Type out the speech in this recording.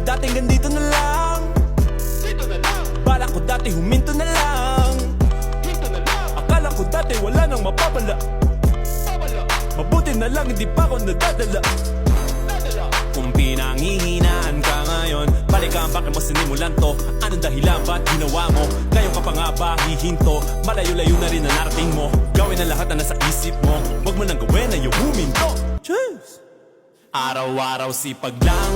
ko dating ganito na lang. Dito na lang, Bala ko dati huminto na lang. Dito na lang, Akala ko dati wala nang mapapala. Babala, Mabuti na lang hindi pa ako nadadala. Dadala, Kung pinangihinaan ka ngayon Balikan bakit mo sinimulan to? Anong dahilan ba't ginawa mo? Ngayon ka pa nga ba hihinto? Malayo-layo na rin ang narating mo. Gawin ang lahat na nasa isip mo. Huwag mo nang gawin na yung huminto. Cheers! Araw-araw sipag lang